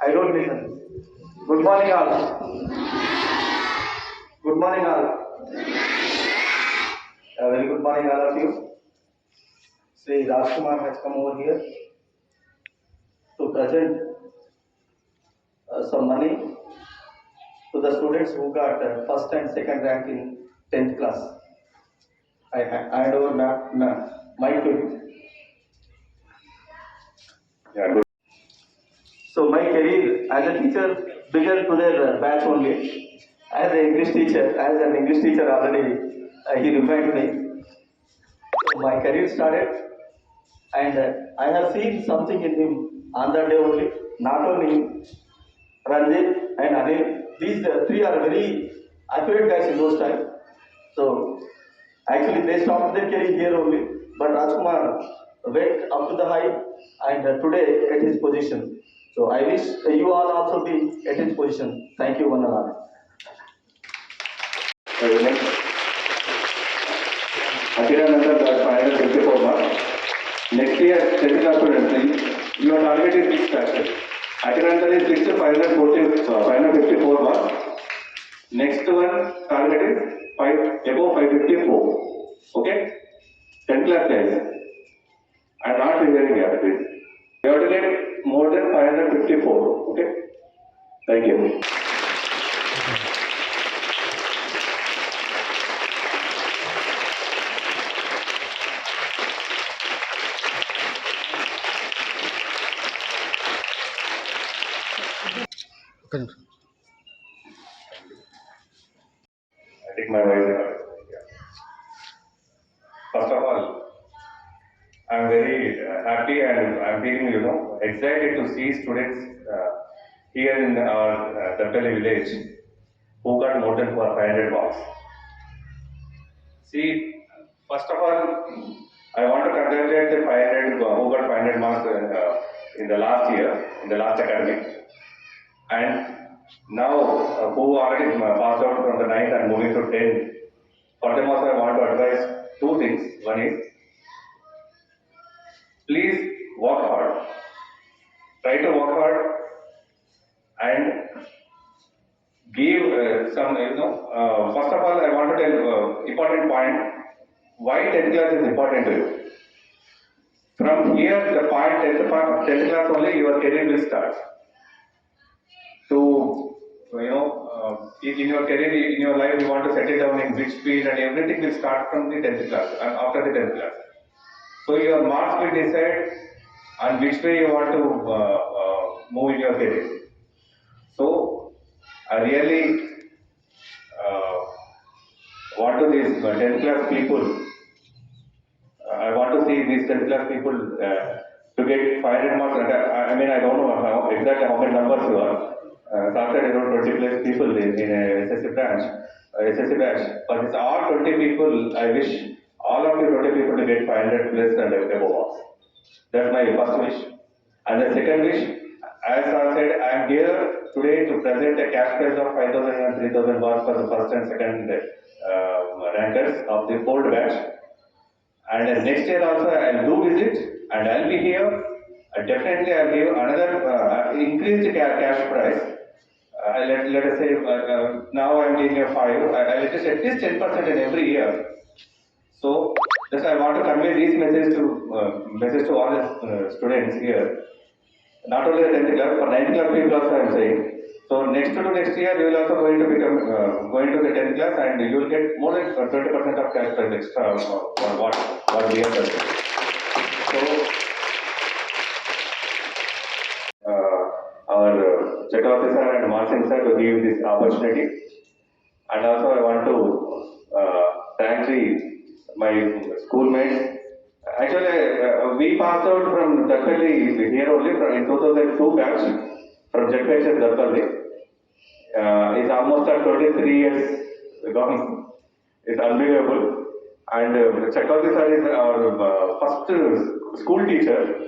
I don't listen. Good morning, all. Good morning, all. A very good morning, all of you. Sri Rajkumar has come over here to present uh, some money to the students who got uh, first and second rank in 10th class. I ha- hand over ma- ma- mic to. Yeah. So my career as a teacher began to their batch only. As an English teacher, as an English teacher already, uh, he revived me. So my career started and uh, I have seen something in him on that day only. Not only Ranjit and Anil. These uh, three are very accurate guys in those times. So actually they started their career here only. But Rajkumar went up to the high and uh, today at his position. So I wish uh, you all also be at his position. Thank you, Vandana. Akhirananda got uh, final 54 marks. Next year, second students, your target is 6 factors. Akhirananda is 6 final 40, 54 marks. Next one target is 5, above 554. Okay? 10 class guys. I am not hearing you. Coordinate more than 554. Okay? Thank you. Okay. Excited to see students uh, here in our uh, village who got more than 500 marks. See, first of all, I want to congratulate the 500 who got 500 marks uh, in the last year, in the last academic. And now, uh, who already uh, passed out from the ninth and moving to tenth, for them also I want to advise two things. One is, please work hard. Try to work hard and give uh, some, you know, uh, first of all, I want to tell uh, important point, why tenth class is important to you. From here, the point, tenth, part- tenth class only, your career will start to, you know, uh, in your career, in your life, you want to settle down in which field and everything will start from the tenth class, and after the tenth class. So your marks will decide on which way you want to uh, uh, move in your career. So I really uh, want to these uh, tenth class people, I want to see these 10 class people to get five hundred marks. And I, I mean, I don't know exactly how many numbers you are. Uh, after around twenty plus people in, in a SSC branch, uh, SSC batch. But it's all twenty people. I wish all of you twenty people to get five hundred plus and above marks. That's my first wish. And the second wish, as I said, I am here today to present a cash prize of 5,000 and 3,000 baht for the first and second uh, rankers of the fourth batch. And next year also I'll do visit and I'll be here. Uh, definitely I'll give another uh, increased ca- cash prize. Uh, let, let us say uh, uh, now I'm giving a five. I, I'll let us at least 10% in every year. So, just I want to convey this message to, uh, message to all the uh, students here. Not only the tenth class, for ninth class people also I am saying. So next to next year, you will also going to become, uh, going to the tenth class and you will get more than twenty percent of cash prize extra uh, for what, what we have done. So, uh, our uh, check officer and marching sir to give this opportunity. And also I want to uh, thank the, my schoolmates. Actually, uh, we passed out from Dappalli here only from in 2002 batch from ZPHS Dappalli. Uh, it's almost at 23 years gone. It's unbelievable. And uh, Chakravarti sir is our uh, first uh, school teacher.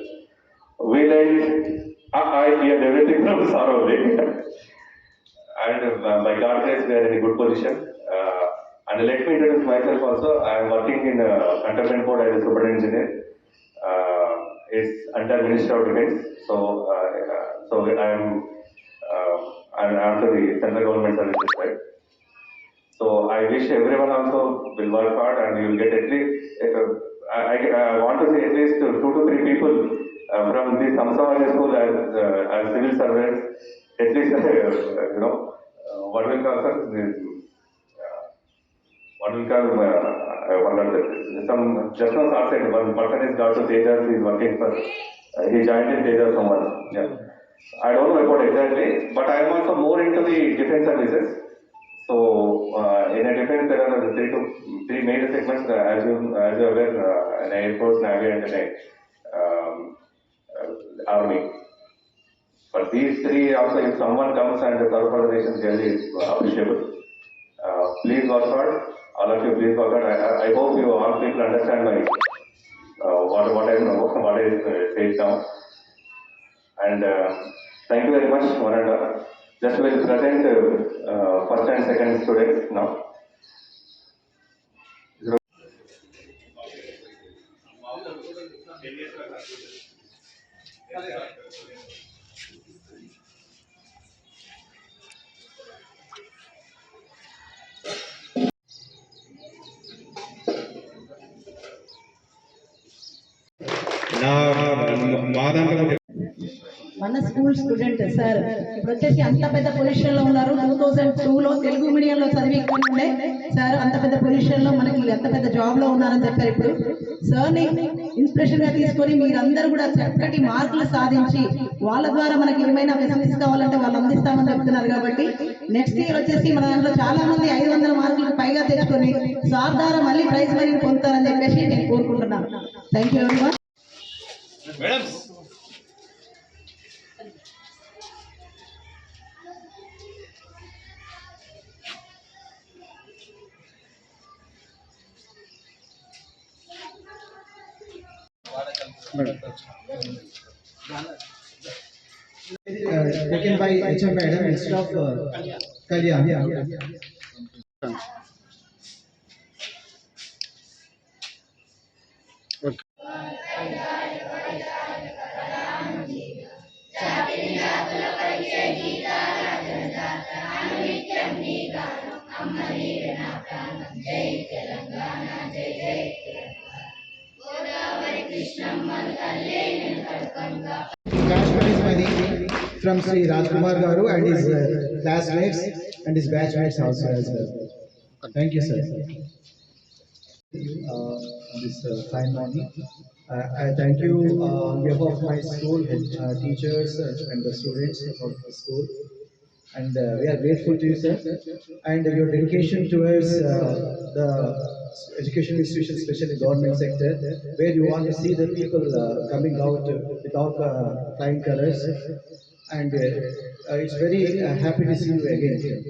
We learned, I, I hear everything from sir only. And uh, by God grace, we are in a good position. Uh, and let me introduce myself also. I am working in uh, Cantonment Board as a super engineer. Uh, it's under Ministry of Defense. So, uh, uh, so I am and onto the central government services side. So I wish everyone also will work hard and you will get at least, uh, I, I- I want to say at least two to three people uh, from the Samsung school as, uh, as civil servants, at least, uh, you know, uh, what will uh, are the- some, just now sir said, one person is got to Tejas, is working for, uh, he joined in Tejas someone, yeah. I don't know about exactly, but I am also more into the defense services. So, uh, in a defense, there are three to, three major segments, uh, as you, as you are aware, uh, an Air Force, Navy and an, um, uh, Army. For these three also, if someone comes and the nation, really is appreciable. Uh, please work hard, all of you please work hard. I, I- hope you all people understand my, uh, what, what I know, what I uh, say now. And uh, thank you very much, one and all. Just will present uh, uh, first and second students now. నా మా దాంట్లో మన school student sir ఇప్పుడు వచ్చేసి అంత పెద్ద పొజిషన్లో ఉన్నారు. టూ థౌజండ్ టూ లో తెలుగు మీడియం లో చదివి ఉండే సార్ అంత పెద్ద పొజిషన్లో మనకి అంత పెద్ద జాబ్లో ఉన్నారని చెప్పారు ఇప్పుడు. సార్ని ఇన్స్పిరేషన్గా తీసుకొని మీరందరూ కూడా చక్కటి మార్కులు సాధించి వాళ్ళ ద్వారా మనకి ఏమైనా ఫెసిలిటీస్ కావాలంటే వాళ్ళు అందిస్తామని చెప్తున్నారు కాబట్టి నెక్స్ట్ ఇయర్ వచ్చేసి మన దాంట్లో చాలా మంది ఐదు వందల మార్కులకు పైగా తెచ్చుకొని సార్ ద్వారా మళ్ళీ ప్రైజ్ మరీ పొందుతారని చెప్పేసి నేను కోరుకుంటున్నాను. Thank you very much madam taken by HR madam instead of uh, Kalyan. Yeah, yeah, yeah. Okay. From Sri Rajkumar Garu and his uh, classmates and his batchmates also as well. Thank you, sir. Uh, this uh, fine morning. Uh, I thank you uh, on behalf of my school uh, teachers and the students of the school. And we are grateful to you, sir. And your dedication towards the education institutions, especially government sector, where you want to see the people uh, coming out without uh, flying colors. And uh, it's very happy to see you again.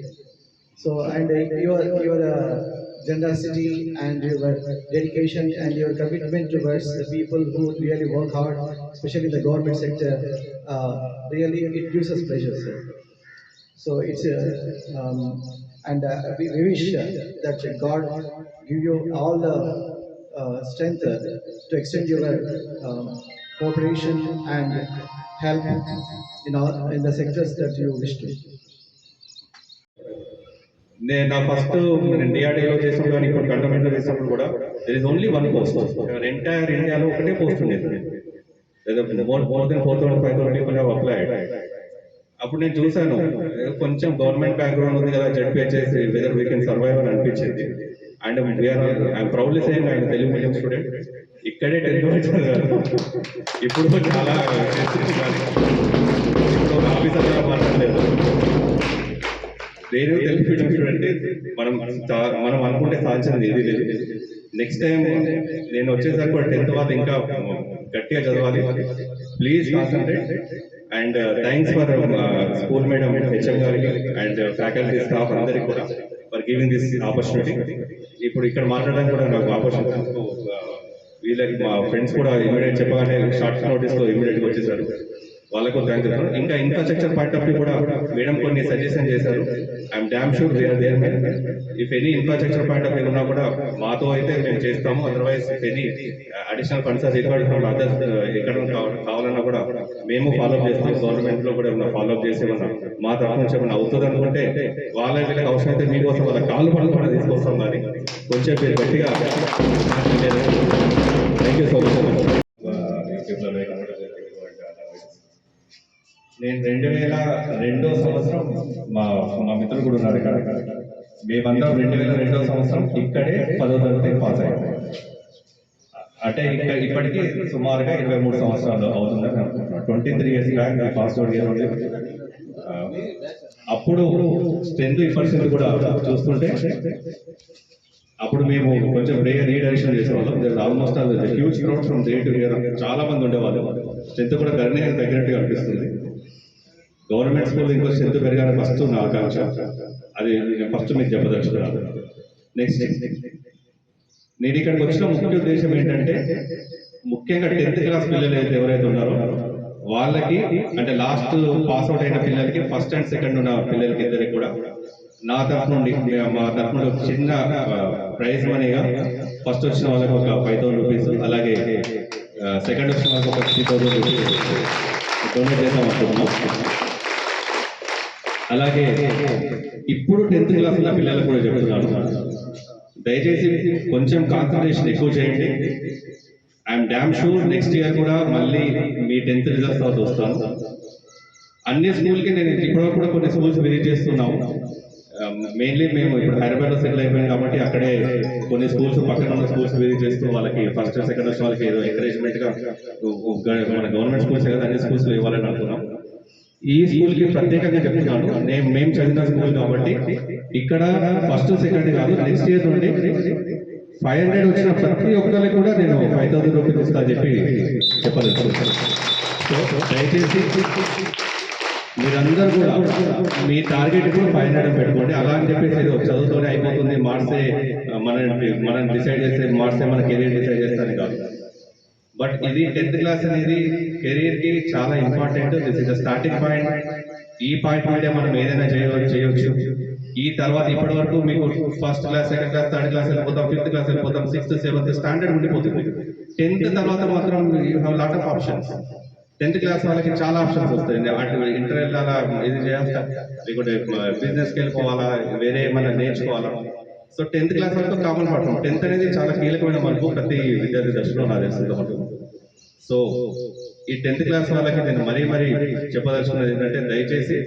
So, and your, your generosity and your dedication and your commitment towards the people who really work hard, especially in the government sector, uh, really it gives us pleasure, sir. So it's uh, um, and uh, we, we wish uh, that God give you all the uh, strength to extend your um, cooperation and help in all in the sectors that you wish to. నేను నా first నేను డిఆర్డీలో చేసినప్పుడు కానీ ఇప్పుడు గవర్నమెంట్లో చేసినప్పుడు కూడా there is only one post entire ఇండియాలో ఒకటే పోస్ట్ ఉండేది. More more than four thousand five thousand people have applied అప్పుడు నేను చూశాను కొంచెం గవర్నమెంట్ బ్యాక్గ్రౌండ్ ఉంది కదా ZPHS whether we can survive అని అనిపించింది. And we're I'm proudly same ఆయన తెలుగు మీడియం స్టూడెంట్ ఇక్కడే టెన్త్ వచ్చాను ఇప్పుడు చాలా ఇప్పుడు ఆఫీసర్ కూడా మాట్లాడలేదు తెలుగు మీడియం స్టూడెంట్ మనం మనం అనుకుంటే సాధించింది ఏది లేదు. నెక్స్ట్ టైం నేను వచ్చేసరికి కూడా టెన్త్ వాళ్ళు ఇంకా గట్టిగా చదవాలి. Please concentrate and thanks for school madam HM గారికి అండ్ ఫ్యాకల్టీ స్టాఫ్ అందరికి కూడా ఫర్ గివింగ్ దిస్ ఆపర్చునిటీ ఇప్పుడు ఇక్కడ మాట్లాడడానికి కూడా నాకు ఆపర్చునిటీ వీళ్ళకి మా ఫ్రెండ్స్ కూడా ఇమీడియట్ చెప్పగానే షార్ట్ నోటీస్లో ఇమీడియట్గా వచ్చేసారు. వాళ్ళకు థ్యాంక్ యూ ఇంకా ఇన్ఫ్రాస్ట్రక్చర్ పార్ట్ ఆఫ్ కూడా మేడం కొన్ని సజెషన్ చేశారు. I'm damn sure we're there if any infrastructure part of view ఉన్నా కూడా మాతో అయితే మేము చేస్తాము. Otherwise any additional funds are required from others ఎక్కడ కావాలన్నా కూడా మేము ఫాలో చేస్తాం. గవర్నమెంట్లో కూడా ఏమన్నా ఫాలో చేసి ఏమన్నా మా తరఫు నుంచి ఏమైనా అవుతుంది అనుకుంటే వాళ్ళ వీళ్ళకి అవసరం అయితే మీకోసం వాళ్ళ కాళ్ళు పనులు కూడా తీసుకొస్తాం. మరి కొంచెం మీరు గట్టిగా థ్యాంక్ యూ సో మచ్ నేను రెండు వేల రెండో సంవత్సరం మా మా మిత్రులు కూడా ఉన్నారు ఇక్కడ. మేమందరం రెండు వేల రెండో సంవత్సరం ఇక్కడే పదో తరగతి పాస్ అయ్యాం. అంటే ఇక్కడ ఇప్పటికీ సుమారుగా ఇరవై మూడు సంవత్సరాలు అవుతుందని అనుకుంటున్నాను. Twenty three years back pass out year అప్పుడు స్ట్రెంత్ ఇన్ఫర్సెంట్ కూడా చూస్తుంటే అప్పుడు మేము కొంచెం రేర్ రీడైరెక్షన్ చేసేవాళ్ళం. Almost huge crowd from day to year చాలా మంది ఉండేవాళ్ళు. స్ట్రెంత్ కూడా గణనీయంగా తగ్గినట్టుగా అనిపిస్తుంది. గవర్నమెంట్ స్కూల్ ఇంకో స్ట్రెంత్ పెరగాలని ఫస్ట్ నా ఆకాంక్ష అది ఫస్ట్ మీకు చెప్పదలుచుకున్నాను నెక్స్ట్ నేను ఇక్కడికి వచ్చిన ముఖ్య ఉద్దేశం ఏంటంటే ముఖ్యంగా టెన్త్ క్లాస్ పిల్లలు అయితే ఎవరైతే ఉన్నారో వాళ్ళకి అంటే లాస్ట్ పాస్ అవుట్ అయిన పిల్లలకి ఫస్ట్ అండ్ సెకండ్ ఉన్న పిల్లలకి ఇద్దరికి కూడా నా తరఫు నుండి మా తరఫు నుండి ఒక చిన్న ప్రైజ్ మనీగా ఫస్ట్ వచ్చిన వాళ్ళకి ఒక ఫైవ్ థౌసండ్ రూపీస్ అలాగే సెకండ్ వచ్చిన వాళ్ళకి ఒక త్రీ థౌసండ్ రూపీస్ డొనేట్ చేద్దాం అనుకుంటున్నాం అలాగే ఇప్పుడు టెన్త్ క్లాస్ ఉన్న పిల్లలకు కూడా చెప్తున్నాను. దయచేసి కొంచెం కాన్సన్ట్రేషన్ ఎక్కువ చేయండి. I'm damn sure next year కూడా మళ్ళీ మీ టెన్త్ రిజల్ట్స్ తర్వాత వస్తాను అన్ని స్కూల్కి నేను ఇప్పటివరకు కూడా కొన్ని స్కూల్స్ విజిట్ చేస్తున్నాము మెయిన్లీ మేము ఇప్పుడు హైదరాబాద్లో సెటిల్ అయిపోయాం కాబట్టి అక్కడే కొన్ని స్కూల్స్ పక్కన ఉన్న స్కూల్స్ విజిట్ చేస్తూ వాళ్ళకి ఫస్ట్ సెకండ్ వచ్చిన వాళ్ళకి ఏదో ఎంకరేజ్మెంట్గా మన గవర్నమెంట్ స్కూల్స్ కదా అన్ని స్కూల్స్ ఇవ్వాలని అనుకున్నాం. ఈ స్కూల్కి ప్రత్యేకంగా చెప్తున్నాను. నేను మేము చదివిన స్కూల్ కాబట్టి ఇక్కడ ఫస్ట్ సెకండ్ కాదు నెక్స్ట్ ఇయర్ నుండి ఫైవ్ హండ్రెడ్ వచ్చిన ప్రతి ఒక్కరికి కూడా నేను ఫైవ్ థౌసండ్ రూపీస్ ఇస్తా చెప్పి చెప్పదలుచుకుంటాను దయచేసి మీరందరూ కూడా మీ టార్గెట్ కూడా ఫైవ్ హండ్రెడ్ పెట్టుకోండి. అలా అని చెప్పేసి చదువుతోనే అయిపోతుంది. మార్క్సే మన మనం డిసైడ్ చేస్తే మార్క్సే మన కెరీర్ డిసైడ్ చేస్తాను కాదు. బట్ ఇది టెన్త్ క్లాస్ అనేది కెరీర్కి చాలా important this is the starting point ఈ పాయింట్ నుండే మనం ఏదైనా చేయవచ్చు చేయవచ్చు. ఈ తర్వాత ఇప్పటి వరకు మీకు first class second class third class వెళ్ళిపోతాం ఫిఫ్త్ క్లాస్ వెళ్ళిపోతాం సిక్స్త్ సెవెంత్ స్టాండర్డ్ ఉండిపోతుంది. టెన్త్ తర్వాత మాత్రం you have lot of options tenth class వాళ్ళకి చాలా ఆప్షన్స్ వస్తాయి అటు ఇంటర్ వెళ్ళాలా ఇది చేయాలా లేకుంటే బిజినెస్కి వెళ్ళిపోవాలా? వేరే ఏమైనా నేర్చుకోవాలా? సో టెన్త్ క్లాస్ వరకు కామన్ పాఠం టెన్త్ అనేది చాలా కీలకమైన మనకు ప్రతి విద్యార్థి దశలో నా తెలిసినంత మటుకు సో ఈ టెన్త్ క్లాస్ వాళ్ళకి నేను మరీ మరీ చెప్పదలుచుకున్నది ఏంటంటే దయచేసి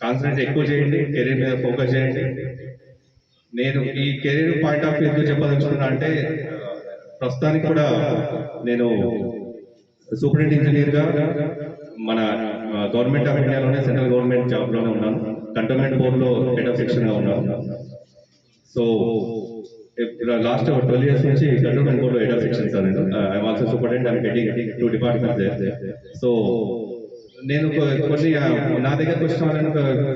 కాన్సన్ట్రేట్ ఎక్కువ చేయండి కెరీర్ మీద ఫోకస్ చేయండి. నేను ఈ కెరీర్ పాయింట్ ఆఫ్ వ్యూ ఎందుకు చెప్పదలుచుకున్నా అంటే ప్రస్తుతానికి కూడా నేను సూపరింటెండెంట్ ఇంజనీర్గా మన గవర్నమెంట్ ఆఫ్ ఇండియాలోనే సెంట్రల్ గవర్నమెంట్ జాబ్లోనే ఉన్నాను. కంటోన్మెంట్ బోర్డ్లో హెడ్ ఆఫ్ సెక్షన్గా ఉన్నాను. సో లాస్ట్ ట్వెల్వ్ ఇయర్స్ నుంచి కంటోన్మెంట్ బోర్డ్లో హెడ్ ఆఫ్ సెక్షన్ సార్ నేను I'm also superintendent I'm heading two departments so నేను కొన్ని uh, నా దగ్గరకు వచ్చిన వాళ్ళని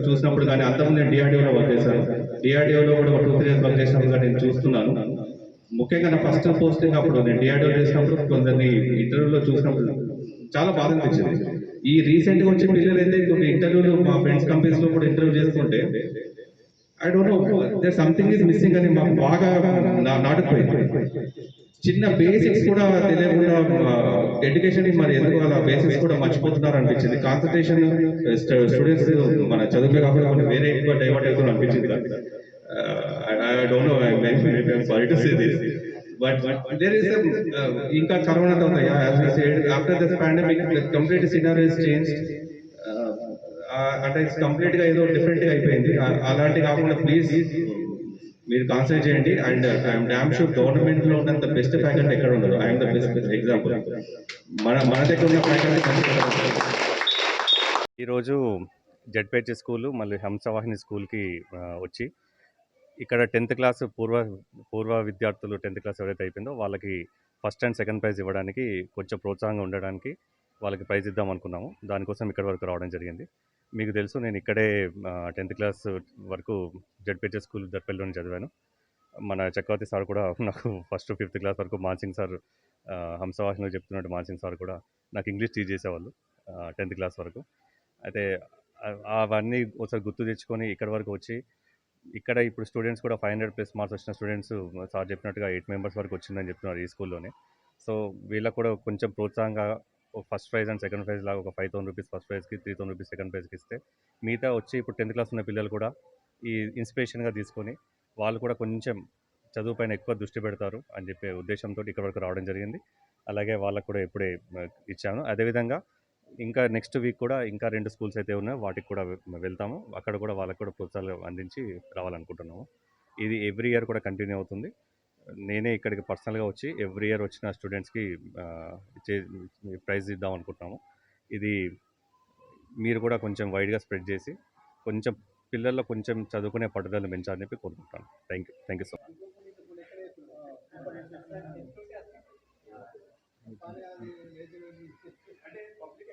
చూసినప్పుడు కానీ అంతకుముందు నేను డిఆర్డిఓలో వర్క్ చేశాను. డిఆర్డిఓలో కూడా ఒక టూ త్రీ ఇయర్స్ వర్క్ చేసినప్పుడు కానీ నేను చూస్తున్నాను. ముఖ్యంగా నా ఫస్ట్ పోస్టింగ్ అప్పుడు నేను డిఆర్డిఓ చేసినప్పుడు కొందరిని ఇంటర్వ్యూలో చూసినప్పుడు చాలా బాధ అనిపించింది. ఈ రీసెంట్గా వచ్చే పిల్లలు అయితే ఇంకొక ఇంటర్వ్యూలో మా ఫ్రెండ్స్ కంపెనీస్లో కూడా ఇంటర్వ్యూ చేస్తుంటే I don't know there something is missing అని మాకు బాగా నా- నాటుకుపోయింది చిన్న బేసిక్స్ కూడా తెలియకుండా ఎడ్యుకేషన్ మరి ఎందుకు అలా బేసిక్స్ కూడా మర్చిపోతున్నారు అనిపించింది. కాన్సన్ట్రేషన్ స్టూడెంట్స్ మన చదువులో కాకుండా కొన్ని వేరే ఎక్కువ డైవర్ట్ అవుతుంది అనిపించింది. I don't know sorry to say this but there is ఇంకా కరోనా తర్వాత after this pandemic complete scenario change అంటే కంప్లీట్గా ఏదో డిఫరెంట్గా అయిపోయింది. అలాంటి కాకుండా ప్లీజ్ మీరు కాన్సన్ట్రేట్ చేయండి. అండ్ ఐఎమ్ డామ్ షూర్ గవర్నమెంట్లో ఉన్నంత బెస్ట్ ఫ్యాకల్టీ ఎక్కడ ఉండదు ఐఎమ్ ద బెస్ట్ ఎగ్జాంపుల్ మన మన దగ్గర ఉన్న ఫ్యాకల్టీ ఈరోజు జడ్పేచి స్కూలు మళ్ళీ హంసవాహిని స్కూల్కి వచ్చి ఇక్కడ టెన్త్ క్లాస్ పూర్వ పూర్వ విద్యార్థులు టెన్త్ క్లాస్ ఎవరైతే అయిపోయిందో వాళ్ళకి ఫస్ట్ అండ్ సెకండ్ ప్రైజ్ ఇవ్వడానికి కొంచెం ప్రోత్సాహంగా ఉండడానికి వాళ్ళకి ప్రైజ్ ఇద్దాం అనుకున్నాము. దానికోసం ఇక్కడ వరకు రావడం జరిగింది. మీకు తెలుసు నేను ఇక్కడే టెన్త్ క్లాస్ వరకు జడ్పేచి స్కూల్ దర్పల్లిలోనే చదివాను. మన చక్రవర్తి సార్ కూడా నాకు ఫస్ట్ ఫిఫ్త్ క్లాస్ వరకు మాన్సింగ్ సార్ ఆ, చెప్తున్నట్టు మాన్సింగ్ సార్ కూడా. నాకు ఇంగ్లీష్ టీచ్ చేసేవాళ్ళు టెన్త్ క్లాస్ వరకు. అయితే అవన్నీ ఒకసారి గుర్తు తెచ్చుకొని ఇక్కడ వరకు వచ్చి ఇక్కడ ఇప్పుడు స్టూడెంట్స్ కూడా ఫైవ్ హండ్రెడ్ ప్లస్ మార్క్స్ వచ్చిన స్టూడెంట్స్ సార్ చెప్పినట్టుగా ఎయిట్ మెంబర్స్ వరకు వచ్చిందని చెప్తున్నారు ఈ స్కూల్లోనే. సో వీళ్ళకి కూడా కొంచెం ప్రోత్సాహంగా first prize and second prize లాగా ఒక ఫైవ్ థౌసండ్ రూపీస్ ఫస్ట్ ప్రైజ్కి త్రీ థౌసండ్ రూపీస్ సెకండ్ ప్రైజ్కి ఇస్తే మిగతా వచ్చి ఇప్పుడు టెన్త్ క్లాస్ ఉన్న పిల్లలు కూడా ఈ ఇన్స్పిరేషన్గా తీసుకొని వాళ్ళు కూడా కొంచెం చదువు పైన ఎక్కువ దృష్టి పెడతారు అని చెప్పే ఉద్దేశంతో ఇక్కడ వరకు రావడం జరిగింది. అలాగే వాళ్ళకు కూడా ఇప్పుడే ఇచ్చాను. అదేవిధంగా ఇంకా నెక్స్ట్ వీక్ కూడా ఇంకా రెండు స్కూల్స్ అయితే ఉన్నాయో వాటికి కూడా వెళ్తాము. అక్కడ కూడా వాళ్ళకి కూడా ప్రోత్సాహాలు అందించి రావాలనుకుంటున్నాము. ఇది ఎవ్రీ ఇయర్ కూడా కంటిన్యూ అవుతుంది. నేనే ఇక్కడికి పర్సనల్గా వచ్చి ఎవ్రీ ఇయర్ వచ్చిన స్టూడెంట్స్కి ప్రైజ్ ఇద్దాం అనుకుంటున్నాము. ఇది మీరు కూడా కొంచెం వైడ్గా స్ప్రెడ్ చేసి కొంచెం పిల్లల్లో కొంచెం చదువుకునే పట్టుదల పెంచాలని చెప్పి కోరుకుంటాను thank you thank you so much. అంటే పబ్లిక్